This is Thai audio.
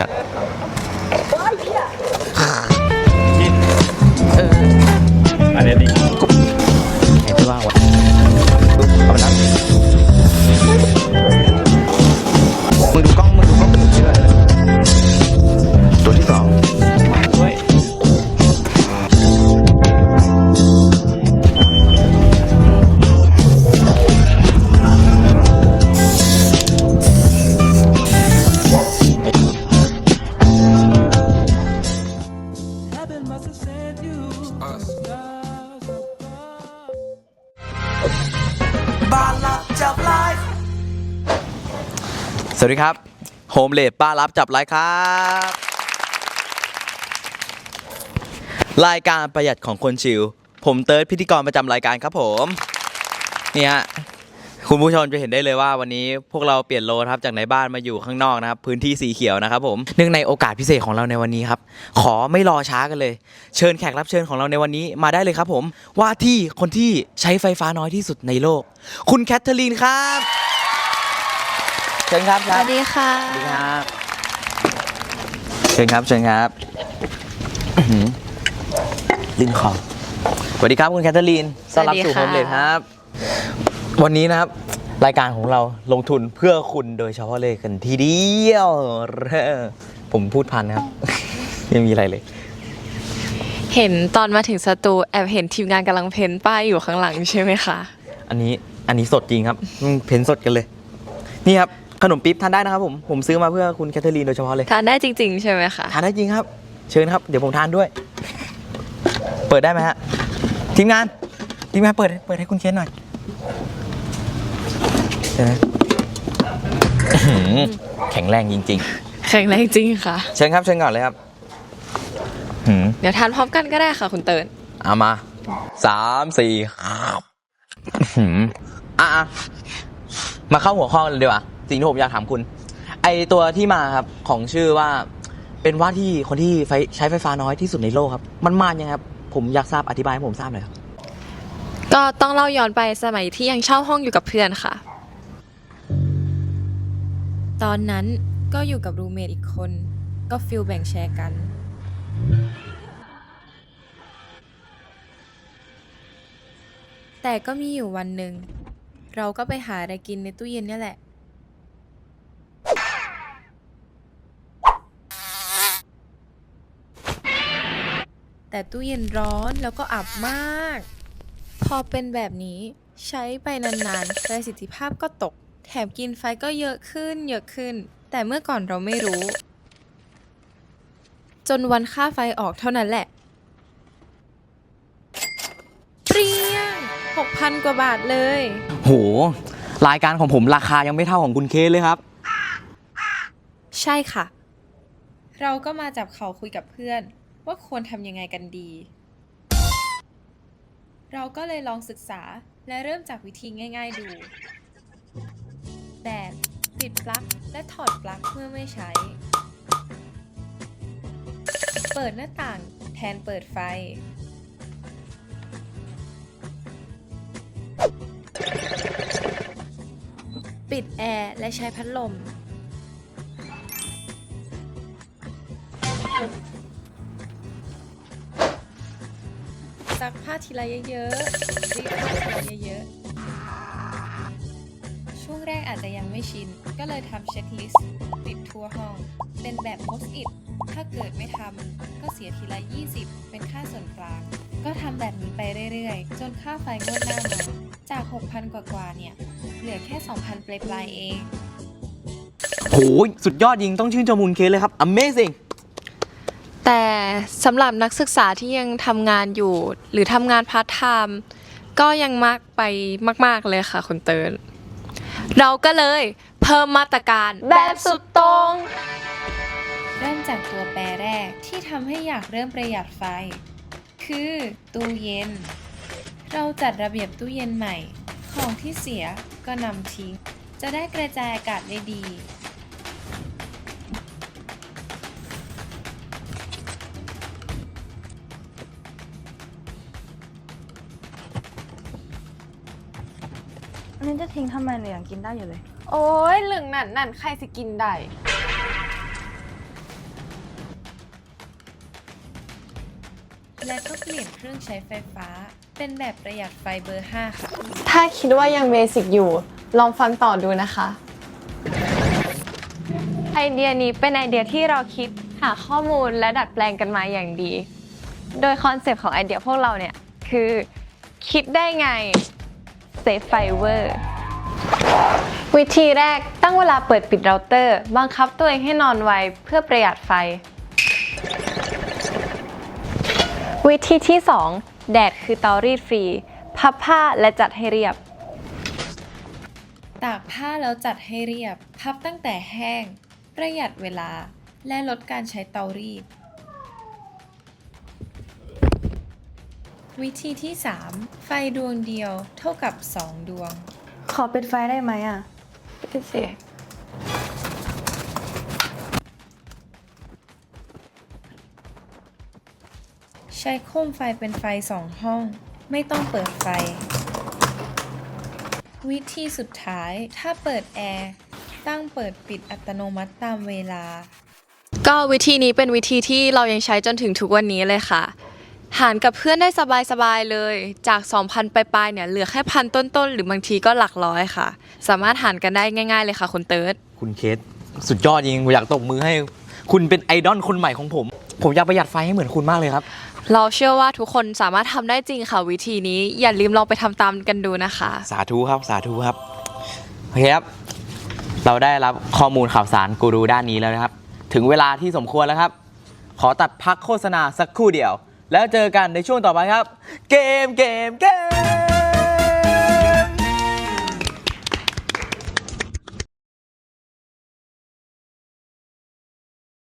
จั สวัสดีครับ โฮมเลดป้ารับจับไลค์ครับ รายการประหยัดของคนชิว ผมเติร์ดพิธีกรประจำรายการครับผม นี่ฮะ คุณผู้ชมจะเห็นได้เลยว่าวันนี้พวกเราเปลี่ยนโลนะครับจากในบ้านมาอยู่ข้างนอกนะครับพื้นที่สีเขียวนะครับผมเนื่องในโอกาสพิเศษของเราในวันนี้ครับขอไม่รอช้ากันเลย เชิญแขกรับเชิญของเราในวันนี้มาได้เลยครับผมว่าที่คนที่ใช้ไฟฟ้าน้อยที่สุดในโลก คุณแคทเธอรีนครับเชิญครับสครับวัสดีค่ะ สวัสดีครับเชิญครับเชิญครับอื้อหือลิ้นคอสวัสดีครับคุณแคทเธอรีนต้อนรับสู่สโฮวัสมดีเลค่ะดครับ วันนี้นะครับ รายการของเราลงทุนเพื่อคุณโดยเฉพาะเลยกันทีเดียว ผมพูดพันนะครับไม่มีอะไรเลย เห็นตอนมาถึงสตูแอบเห็นทีมงานกำลังเพ้นป้ายอยู่ข้างหลังใช่ไหมคะ อันนี้อันนี้สดจริงครับอืมเพ้นสดกันเลย นี่ครับ ขนมปิ๊บทานได้นะครับผมผมซื้อมาเพื่อคุณแคทเธอรีนโดยเฉพาะเลยทานได้จริง ๆ ใช่ไหมคะ ทานได้จริงครับ เชิญครับเดี๋ยวผมทานด้วย เปิดได้ไหมฮะทีมงานทีมงานเปิดเปิดให้คุณเคนหน่อยเชิญนะอื้อหือแข็งแรงจริง แข็งแรงจริงค่ะ ๆ เชิญครับเชิญก่อนเลยครับหืมเดี๋ยวทานพร้อมกันก็ได้ค่ะคุณเติร์นเอามาสามสี่ครับอื้อหืออะอะมาเข้าหัวข้อกันเลยดีกว่าสิ่งที่ผมอยากถามคุณ ไอตัวที่มาครับของชื่อว่า เป็นว่าที่คนที่ไฟใช้ไฟฟ้าน้อยที่สุดในโลกครับ มันมายังไงครับ ผมอยากทราบอธิบายให้ผมทราบหน่อยครับ ก็ต้องเล่าย้อนไปสมัยที่ยังเช่าห้องอยู่กับเพื่อนค่ะ ตอนนั้นก็อยู่กับรูเมทอีกคน ก็ฟิลแบ่งแชร์กัน แต่ก็มีอยู่วันหนึ่ง เราก็ไปหาอะไรกินในตู้เย็นเนี่ยแหละ แต่ตู้เย็นร้อนแล้วก็อับมาก พอเป็นแบบนี้ใช้ไปนานๆประสิทธิภาพก็ตก แถมกินไฟก็เยอะขึ้นเยอะขึ้น แต่เมื่อก่อนเราไม่รู้ จนวันค่าไฟออกเท่านั้นแหละ เปรี้ยงหกพันกว่าบาทเลย โห รายการของผมราคายังไม่เท่าของคุณเคสเลยครับ ใช่ค่ะ เราก็มาจับเขาคุยกับเพื่อน ว่าควรทำยังไงกันดี เราก็เลยลองศึกษาและเริ่มจากวิธีง่าย ๆ ดู แบบปิดปลั๊กและถอดปลั๊กเมื่อไม่ใช้ เปิดหน้าต่างแทนเปิดไฟ ปิดแอร์และใช้พัดลม ซักผ้าทีละเยอะๆรีดผ้าทีละเยอะๆ อาจจะยังไม่ชิน ก็เลยทำเช็คลิสต์ติดทั่วห้อง เป็นแบบโพสต์อิทถ้าเกิดไม่ทำก็เสียทีละ 20 เป็นค่าส่วนกลาง ก็ทำแบบนี้ไปเรื่อยๆ จนค่าไฟงวดหน้ามาจาก 6,000 กว่าๆ เนี่ย เหลือแค่ 2,000 ปลายๆ เอง โหสุดยอดจริงต้องชื่นชมคุณเคสเลยครับ Amazing แต่สำหรับนักศึกษาที่ยังทำงานอยู่ หรือทำงานพาร์ทไทม์ก็ยังมากไปมาก ๆ เลยค่ะคุณเติร์น เราก็เลยเพิ่มมาตรการแบบสุดตรง เริ่มจากตัวแปรแรกที่ทำให้อยากเริ่มประหยัดไฟ คือตู้เย็น เราจัดระเบียบตู้เย็นใหม่ ของที่เสียก็นำทิ้ง จะได้กระจายอากาศได้ดี อันนี้จะทิ้งทำไมเนูยังกินได้อยู่เลย โอ้ยหลึงนั่นนั่นใครสิกินได้ และก็เปลี่ยนเครื่องใช้ไฟฟ้า เป็นแบบประหยัดไฟเบอร์ 5 ค่ะ ถ้าคิดว่ายังเบสิกอยู่ ลองฟังต่อดูนะคะ ไอเดียนี้เป็นไอเดียที่เราคิดหาข้อมูลและดัดแปลงกันมาอย่างดี โดยคอนเซปต์ของไอเดียพวกเราเนี่ย คือ คิดได้ไง Safe Fiber วิธีแรกตั้งเวลาเปิดปิดเราเตอร์ บังคับตัวเองให้นอนไวเพื่อประหยัดไฟ วิธีที่ 2 แดดคือเตารีดฟรี พับผ้าและจัดให้เรียบ ตากผ้าแล้วจัดให้เรียบ พับตั้งแต่แห้ง ประหยัดเวลา และลดการใช้เตารีด วิธีที่ 3 ไฟดวงเดียวเท่ากับ 2 ดวง ขอปิดไฟได้ไหมอะใช้โคมไฟเป็นไฟสองห้อง ไม่ต้องเปิดไฟ วิธีสุดท้าย ถ้าเปิดแอร์ ตั้งเปิดปิดอัตโนมัติตามเวลา ก็วิธีนี้เป็นวิธีที่เรายังใช้จนถึงทุกวันนี้เลยค่ะ หารกับเพื่อนได้สบายๆเลย จาก 2,000ไปลายๆเนี่ยเหลือแค่พันต้นๆ หรือบางทีก็หลักร้อยค่ะ สามารถหารกันได้ง่าย ๆ เลยค่ะคุณเติร์ดคุณเคสสุดยอดจริงผมอยากตบมือให้ คุณเป็นไอดอลคนใหม่ของผม ผมอยากประหยัดไฟให้เหมือนคุณมากเลยครับ เราเชื่อว่าทุกคนสามารถทำได้จริงค่ะวิธีนี้ อย่าลืมลองไปทำตามกันดูนะคะ สาธุครับสาธุครับโอเคครับ เราได้รับข้อมูลข่าวสารกูรูด้านนี้แล้วนะครับ ถึงเวลาที่สมควรแล้วครับ ขอตัดพักโฆษณาสักครู่เดียว แล้วเจอกันในช่วงต่อไปครับ เกมเกมเกม